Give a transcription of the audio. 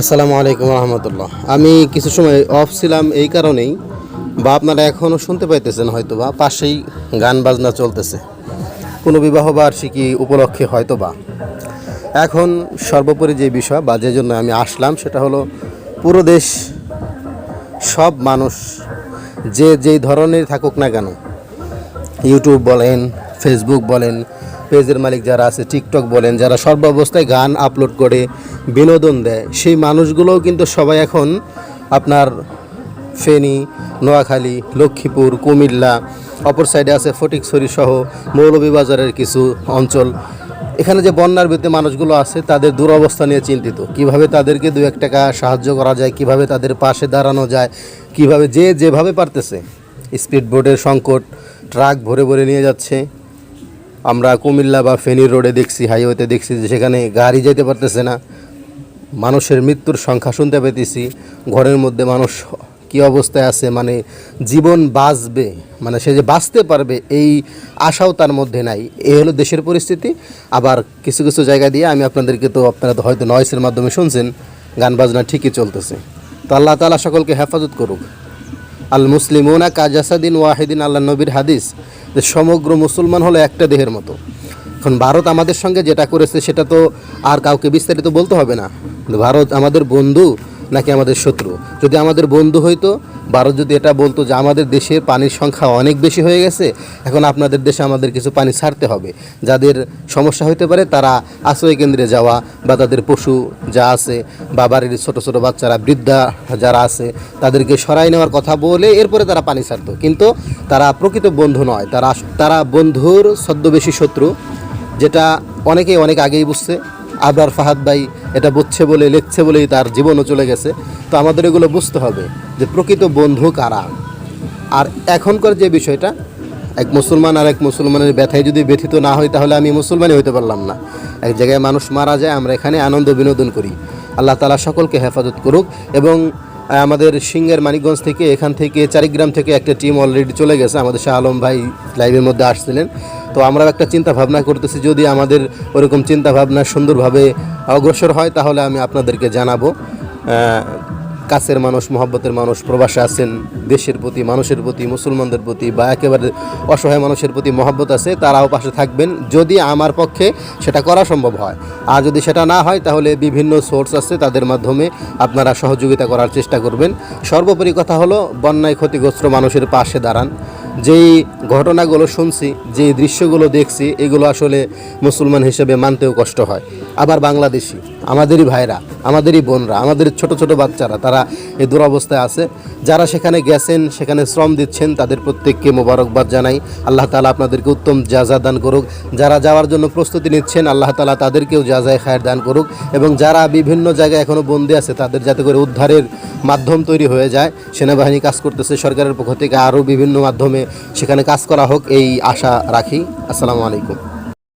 আসসালামু আলাইকুম রহমতুল্লাহ। আমি কিছু সময় অফ ছিলাম এই কারণেই, বা আপনারা এখনও শুনতে পাইতেছেন হয়তো বা, পাশেই গান বাজনা চলতেছে। কোনো বিবাহ বার্ষিকী উপলক্ষে হয়তো বা। এখন সর্বোপরি যে বিষয় বা যে জন্য আমি আসলাম, সেটা হলো পুরো দেশ, সব মানুষ, যে যেই ধরনের থাকুক না কেন ইউটিউব বলেন ফেসবুক বলেন পেজের মালিক যারা আছে টিকটক বলেন, যারা সর্বাবস্থায় গান আপলোড করে, বিনোদন দেয়, সেই মানুষগুলোও কিন্তু সবাই এখন আপনার ফেনী, নোয়াখালী, লক্ষ্মীপুর, কুমিল্লা, অপর সাইডে আছে ফটিকছড়ি সহ মৌলভীবাজারের কিছু অঞ্চল। এখানে যে বন্যার ভিত্তি মানুষগুলো আছে, তাদের দুরবস্থা নিয়ে চিন্তিত। কীভাবে তাদেরকে দু এক টাকা সাহায্য করা যায়, কীভাবে তাদের পাশে দাঁড়ানো যায়, কীভাবে যে যেভাবে পারতেছে স্পিড বোটের সংকট, ট্রাক ভরে ভরে নিয়ে যাচ্ছে। আমরা কুমিল্লা বা ফেনী রোডে দেখছি হাইওয়েতে দেখছি যে সেখানে গাড়ি যেতে পারতেছে না। মানুষের মৃত্যুর সংখ্যা শুনতে পেতেছি। ঘরের মধ্যে মানুষ কি অবস্থায় আছে মানে জীবন বাঁচবে মানে সে যে বাঁচতে পারবে এই আশাও তার মধ্যে নাই। এই হলো দেশের পরিস্থিতি। আবার কিছু কিছু জায়গা দিয়ে আমি আপনাদেরকে তো আপনারা তো হয়তো নয়েসের মাধ্যমে শুনছেন, গান বাজনা ঠিকই চলতেছে। তো আল্লাহ তালা সকলকে হেফাজত করুক। আল মুসলিমুনা কাজাসাদিন ওয়াহিদিন আল্লাহ নবীর হাদিস। যে সমগ্র মুসলমান হলো একটা দেহের মতো। এখন ভারত আমাদের সঙ্গে যেটা করেছে সেটা তো আর কাউকে বিস্তারিত বলতে হবে না। ভারত আমাদের বন্ধু নাকি আমাদের শত্রু? যদি আমাদের বন্ধু হইতো, ভারত যদি এটা বলতো যে আমাদের দেশের পানির সংখ্যা অনেক বেশি হয়ে গেছে, এখন আপনাদের দেশে আমাদের কিছু পানি ছাড়তে হবে। যাদের সমস্যা হইতে পারে তারা আশ্রয় কেন্দ্রে যাওয়া বা তাদের পশু যা আছে বা বাড়ির ছোটো ছোটো বাচ্চারা, বৃদ্ধা যারা আছে, তাদেরকে সরাই নেওয়ার কথা বলে এরপরে তারা পানি ছাড়তো। কিন্তু তারা প্রকৃত বন্ধু নয়। তারা তারা বন্ধুর ছদ্মবেশী শত্রু, যেটা অনেকেই অনেক আগেই বুঝছে। আবরার ফাহাদ ভাই এটা বুঝছে বলে, লিখছে বলেই তার জীবনও চলে গেছে। তো আমাদের এগুলো বুঝতে হবে যে প্রকৃত বন্ধু কারা। আর এখনকার যে বিষয়টা, এক মুসলমান আর এক মুসলমানের ব্যথায় যদি ব্যথিত না হয়, তাহলে আমি মুসলমানই হইতে পারলাম না। এক জায়গায় মানুষ মারা যায়, আমরা এখানে আনন্দ বিনোদন করি। আল্লাহ তালা সকলকে হেফাজত করুক এবং আমাদের সিংহের মানিকগঞ্জ থেকে এখান থেকে চারিগ্রাম থেকে একটা টিম অলরেডি চলে গেছে। আমাদের শাহ আলম ভাই লাইভের মধ্যে আসছিলেন। তো আমরাও একটা চিন্তা ভাবনা করতেছি, যদি আমাদের ওরকম চিন্তা ভাবনা সুন্দরভাবে অগ্রসর হয়, তাহলে আমি আপনাদেরকে জানাব কাছের মানুষ, মহব্বতের মানুষ, প্রবাসে আছেন, দেশের প্রতি, মানুষের প্রতি, মুসলমানদের প্রতি বা একেবারে অসহায় মানুষের প্রতি মহব্বত আছে, তারাও পাশে থাকবেন, যদি আমার পক্ষে সেটা করা সম্ভব হয়। আর যদি সেটা না হয়, তাহলে বিভিন্ন সোর্স আছে, তাদের মাধ্যমে আপনারা সহযোগিতা করার চেষ্টা করবেন। সর্বোপরি কথা হলো, বন্যায় ক্ষতিগ্রস্ত মানুষের পাশে দাঁড়ান। যেই ঘটনাগুলো শুনছি যেই দৃশ্যগুলো দেখছি এগুলো আসলে মুসলমান হিসেবে মানতেও কষ্ট হয়। আবার বাংলাদেশি, আমাদেরই ভাইরা, আমাদেরই বোনরা, আমাদের ছোট ছোট বাচ্চারা, তারা এই দুরবস্থায় আছে। যারা সেখানে গেছেন, সেখানে শ্রম দিচ্ছেন, তাদের প্রত্যেককে মোবারকবাদ জানাই। আল্লাহ তালা আপনাদেরকে উত্তম যাজা দান করুক। যারা যাওয়ার জন্য প্রস্তুতি নিচ্ছেন, আল্লাহ তালা তাদেরকেও যা যাজায় খায়ের দান করুক। এবং যারা বিভিন্ন জায়গায় এখনও বন্দী আছে, তাদের যাতে করে উদ্ধারের মাধ্যম তৈরি হয়ে যায়। সেনাবাহিনী কাজ করতেছে, সরকারের পক্ষ থেকে আরও বিভিন্ন মাধ্যমে সেখানে কাজ করা হোক, এই আশা রাখি। আসসালামু আলাইকুম।